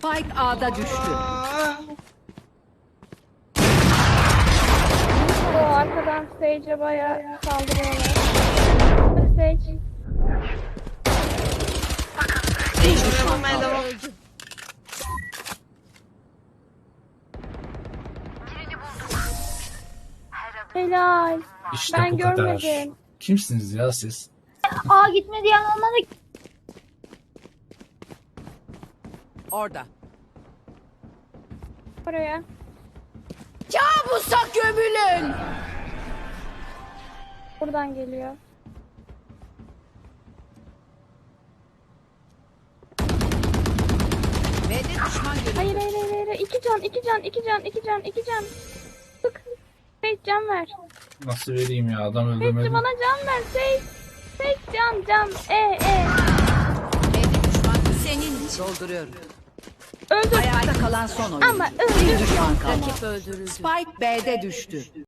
Spike A'da düştü. O arkadan Sage'e bayağı saldırıyorlar. Sage. Bir düşman devam. Helal. İşte Ben bu kadar. görmedim. Kimsiniz ya siz? Aa gitmedi yani onlara Orada. oraya. Kabusa gömülün. Buradan geliyor. B'de düşman görüldü. Hayır hayır hayır hayır. İki can, iki can, iki can, iki can, iki can. Sık. Sage can ver. Nasıl vereyim ya adam Sage öldürmedi. bana can ver. Sage. Sage can can. E e. B'de düşman senin için. Dolduruyorum. Öldür. Ayakta kalan son oyun. Ama öldür. Bir düşman kaldı. Rakip öldürüldü. Spike B'de düştü.